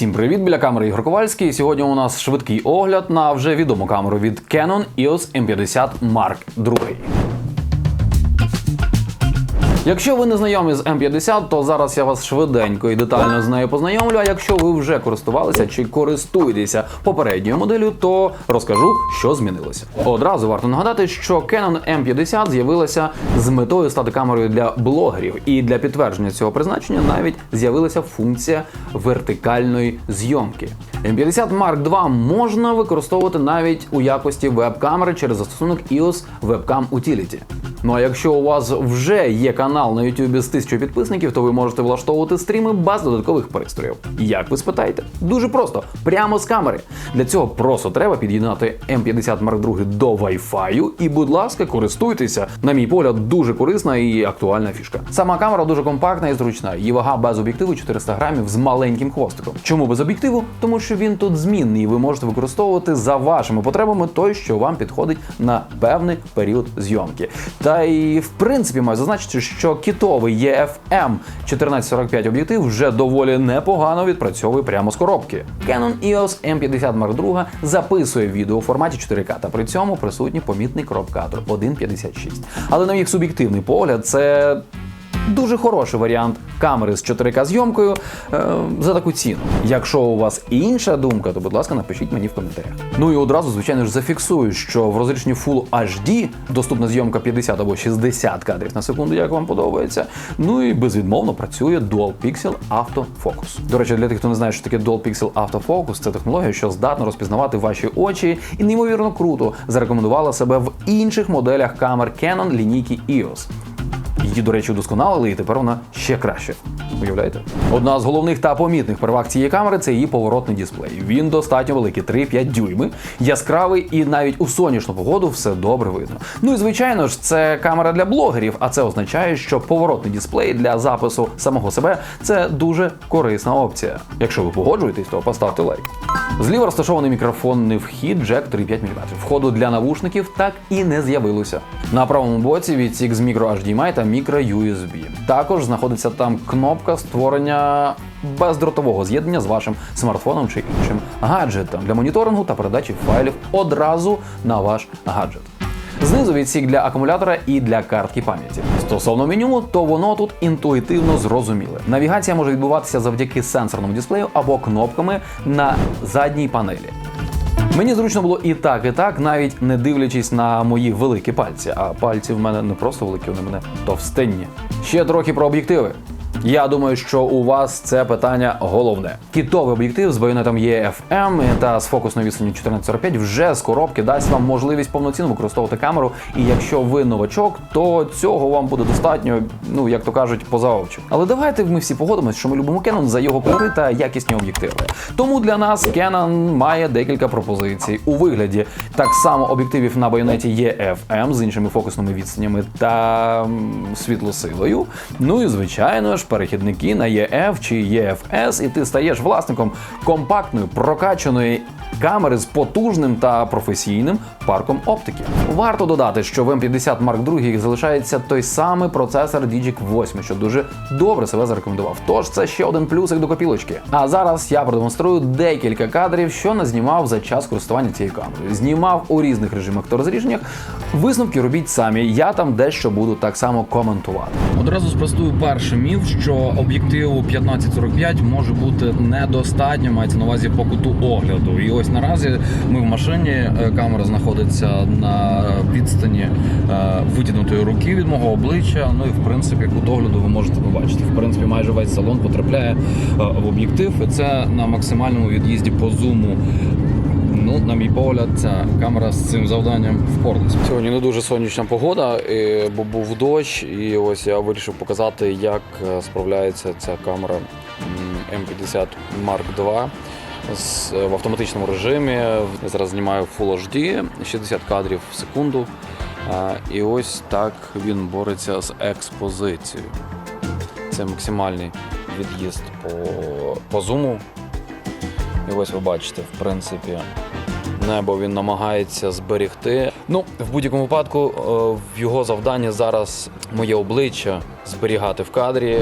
Всім привіт, біля камери Ігор Ковальський. Сьогодні у нас швидкий огляд на вже відому камеру від Canon EOS M50 Mark II. Якщо ви не знайомі з М50, то зараз я вас швиденько і детально з нею познайомлю. А якщо ви вже користувалися чи користуєтеся попередньою моделлю, то розкажу, що змінилося. Одразу варто нагадати, що Canon M50 з'явилася з метою стати камерою для блогерів, і для підтвердження цього призначення навіть з'явилася функція вертикальної зйомки. M50 Mark II можна використовувати навіть у якості веб-камери через застосунок EOS Webcam Utility. Ну а якщо у вас вже є канал на YouTube з тисячою підписників, то ви можете влаштовувати стріми без додаткових пристроїв. Як ви спитаєте? Дуже просто, прямо з камери. Для цього просто треба під'єднати M50 Mark II до Wi-Fi і, будь ласка, користуйтеся. На мій погляд, дуже корисна і актуальна фішка. Сама камера дуже компактна і зручна. Її вага без об'єктиву 400 грамів з маленьким хвостиком. Чому без об'єктиву? Тому що він тут змінний, і ви можете використовувати за вашими потребами той, що вам підходить на певний період зйомки. Та й в принципі маю зазначити, що кітовий EFM 1445 об'єктив вже доволі непогано відпрацьовує прямо з коробки. Canon EOS M50 Mark II записує відео у форматі 4К, та при цьому присутній помітний кроп-кадр 1.56. Але на мій суб'єктивний погляд, це Дуже хороший варіант камери з 4К зйомкою е, за таку ціну. Якщо у вас інша думка, то будь ласка, напишіть мені в коментарях. Ну і одразу, звичайно ж, зафіксую, що в розрішенні Full HD доступна зйомка 50 або 60 кадрів на секунду, як вам подобається. Ну і безвідмовно працює Dual Pixel Autofocus. До речі, для тих, хто не знає, що таке Dual Pixel Autofocus, це технологія, що здатна розпізнавати ваші очі і неймовірно круто зарекомендувала себе в інших моделях камер Canon лінійки EOS. Її, до речі, удосконалили, і тепер вона ще краще. Уявляєте? Одна з головних та помітних переваг цієї камери це її поворотний дисплей. Він достатньо великий, 3-5 дюйми, яскравий і навіть у сонячну погоду все добре видно. Ну і звичайно ж, це камера для блогерів, а це означає, що поворотний дисплей для запису самого себе це дуже корисна опція. Якщо ви погоджуєтесь, то поставте лайк. Зліва розташований мікрофонний вхід джек 3,5 мм. Входу для навушників так і не з'явилося. На правому боці відсік з мікро HDMI та мікро USB. Також знаходиться там кнопка створення бездротового з'єднання з вашим смартфоном чи іншим гаджетом для моніторингу та передачі файлів одразу на ваш гаджет. Знизу відсік для акумулятора і для картки пам'яті. Стосовно меню, то воно тут інтуїтивно зрозуміле. Навігація може відбуватися завдяки сенсорному дисплею або кнопками на задній панелі. Мені зручно було і так, і так, навіть не дивлячись на мої великі пальці. А пальці в мене не просто великі, вони в мене товстенні. Ще трохи про об'єктиви. Я думаю, що у вас це питання головне. Кітовий об'єктив з байонетом EFM та з фокусною відстанню 1445 вже з коробки дасть вам можливість повноцінно використовувати камеру. І якщо ви новачок, то цього вам буде достатньо, ну як то кажуть, поза очі. Але давайте ми всі погодимося, що ми любимо Canon за його кольори та якісні об'єктиви. Тому для нас Canon має декілька пропозицій у вигляді так само об'єктивів на байонеті EFM з іншими фокусними відстанями та світлосилою. Ну і звичайно ж, перехідники на EF чи EFS, і ти стаєш власником компактної прокачаної камери з потужним та професійним парком оптики. Варто додати, що в M50 Mark II залишається той самий процесор Digic 8, що дуже добре себе зарекомендував. Тож це ще один плюсик до копілочки. А зараз я продемонструю декілька кадрів, що назнімав за час користування цією камерою. Знімав у різних режимах та розріженнях. Висновки робіть самі. Я там дещо буду так само коментувати. Одразу спростую перший міф, що об'єктиву 1545 може бути недостатньо, мається на увазі по куту огляду. І ось наразі ми в машині. е, Камера знаходиться на відстані е, витягнутої руки від мого обличчя. Ну і в принципі кут огляду ви можете побачити. В принципі, майже весь салон потрапляє е, в об'єктив. І це на максимальному від'їзді по зуму. Ну, на мій погляд, ця камера з цим завданням впоралась. Сьогодні не дуже сонячна погода, бо був дощ, і ось я вирішив показати, як е, справляється ця камера м, M50 Mark II в автоматичному режимі. Зараз знімаю Full HD, 60 кадрів в секунду. І ось так він бореться з експозицією. Це максимальний від'їзд по, по зуму. І ось ви бачите, в принципі, небо він намагається зберігти. Ну, в будь-якому випадку, е, в його завданні зараз моє обличчя зберігати в кадрі.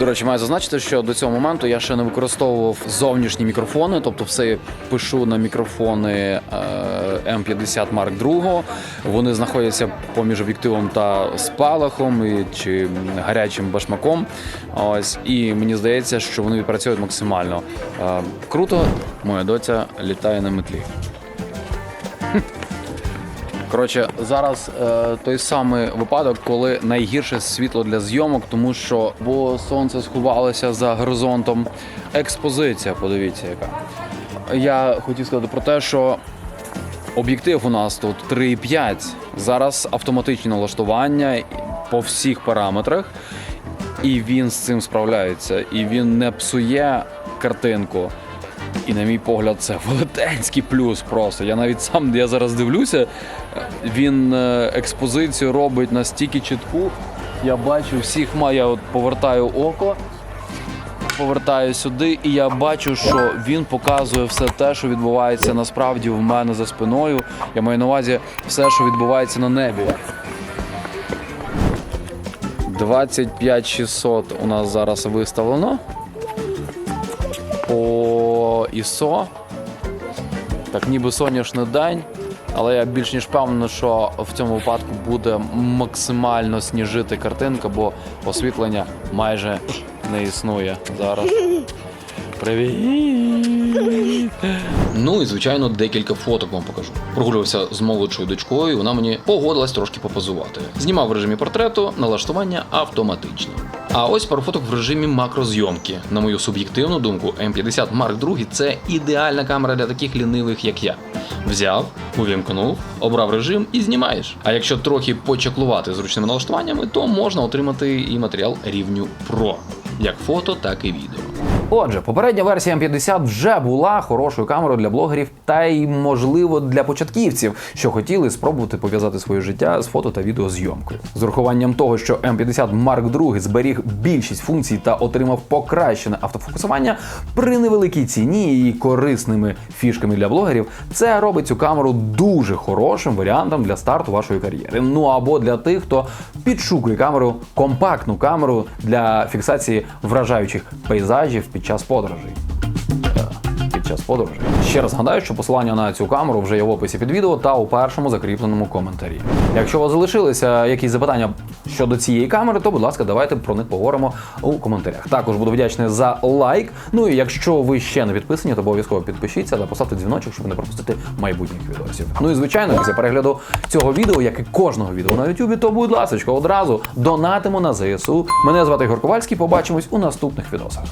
До речі, маю зазначити, що до цього моменту я ще не використовував зовнішні мікрофони, тобто все пишу на мікрофони е, М50 Mark II. Вони знаходяться поміж об'єктивом та спалахом і, чи гарячим башмаком. Ось і мені здається, що вони відпрацьовують максимально. Е, круто, моя доця літає на метлі. Коротше, зараз е, той самий випадок, коли найгірше світло для зйомок, тому що бо сонце сховалося за горизонтом. Експозиція, подивіться, яка. Я хотів сказати про те, що об'єктив у нас тут 3,5. Зараз автоматичне налаштування по всіх параметрах, і він з цим справляється. І він не псує картинку. І на мій погляд, це велетенський плюс просто. Я навіть сам, я зараз дивлюся, він е, експозицію робить настільки чітку. Я бачу всіх, я от повертаю око, повертаю сюди, і я бачу, що він показує все те, що відбувається насправді в мене за спиною. Я маю на увазі все, що відбувається на небі. 25600 у нас зараз виставлено по ISO. Так, ніби сонячний день, але я більш ніж впевнений, що в цьому випадку буде максимально сніжити картинка, бо освітлення майже не існує зараз. Привіт! Ну і звичайно декілька фоток вам покажу. Прогулювався з молодшою дочкою, вона мені погодилась трошки попозувати. Знімав в режимі портрету, налаштування автоматичне. А ось пару фоток в режимі макрозйомки. На мою суб'єктивну думку, М50 Mark II – це ідеальна камера для таких лінивих, як я. Взяв, увімкнув, обрав режим і знімаєш. А якщо трохи почаклувати з ручними налаштуваннями, то можна отримати і матеріал рівню Pro, як фото, так і відео. Отже, попередня версія М50 вже була хорошою камерою для блогерів та й, можливо, для початківців, що хотіли спробувати пов'язати своє життя з фото та відеозйомкою. З урахуванням того, що М50 Mark II зберіг більшість функцій та отримав покращене автофокусування при невеликій ціні і корисними фішками для блогерів, це робить цю камеру дуже хорошим варіантом для старту вашої кар'єри. Ну або для тих, хто підшукує камеру, компактну камеру для фіксації вражаючих пейзажів під час подорожей. Е, Під час подорожей. Ще раз нагадаю, що посилання на цю камеру вже є в описі під відео та у першому закріпленому коментарі. Якщо у вас залишилися якісь запитання щодо цієї камери, то будь ласка, давайте про них поговоримо у коментарях. Також буду вдячний за лайк. Ну і якщо ви ще не підписані, то обов'язково підпишіться та поставте дзвіночок, щоб не пропустити майбутніх відосів. Ну і звичайно, після перегляду цього відео, як і кожного відео на YouTube, то будь ласка, одразу донатимо на ЗСУ. Мене звати Ігор Ковальський. Побачимось у наступних відосах.